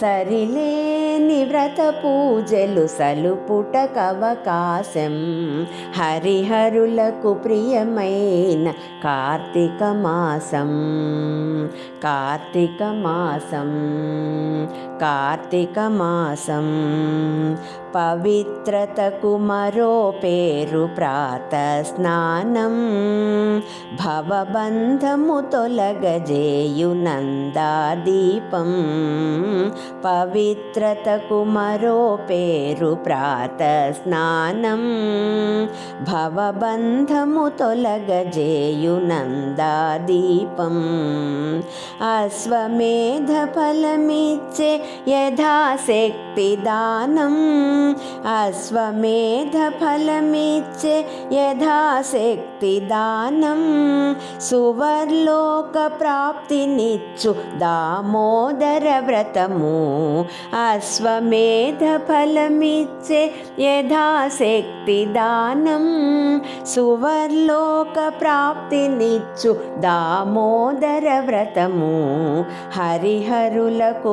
సరిలేని వ్రత పూజలు సలుపుటకవకాశం హరిహరులకు ప్రియమైన కార్తీక మాసం. కార్తీక మాసం. కార్తీక మాసం పవిత్రతకు మరో పేరు ప్రాత స్నానం భవబంధము తొలగజేయునందాదీపం పవిత్రతకు మరో పేరు ప్రాత స్నానం భవబంధము తొలగజేయునందాదీపం అశ్వమేధ ఫలమిచ్చే యథాశక్తి దానం అశ్వమేధ ఫలమిచ్చే యథాశక్తి దానం సువర్లోక ప్రాప్తినిచ్చు దామోదర వ్రతము అశ్వమేధ ఫలమిచ్చే యథాశక్తి దానం సువర్లోక ప్రాప్తినిచ్చు దామోదర వ్రతము హరిహరులకు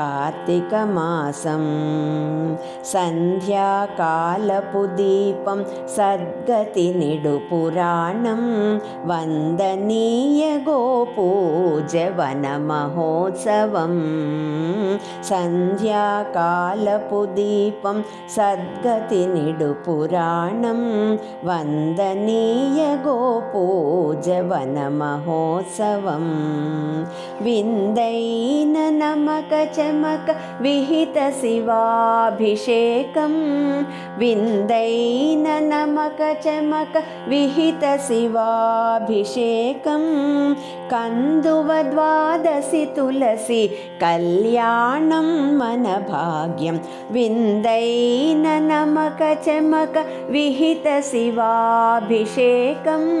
కార్తీక మాసం సంధ్యాకాలపు దీపం సద్గతి నిడు పురాణం వందనీయ గోపూజ వన మహోత్సవం. సంధ్యాకాలపు దీపం సద్గతి నిడు పురాణం వందనీయ గోపూజ వన మహోత్సవం. విందైన నమక చమక విహిత శివాభిషేకం. విందైన నమక చమక విహిత శివాభిషేకం. కందువ ద్వాదశి తులసి కళ్యాణం మన భాగ్యం విందైన నమక చమక విహిత శివాభిషేకం.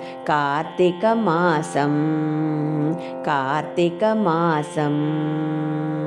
कार्तिकमासं कार्तिकमासम्।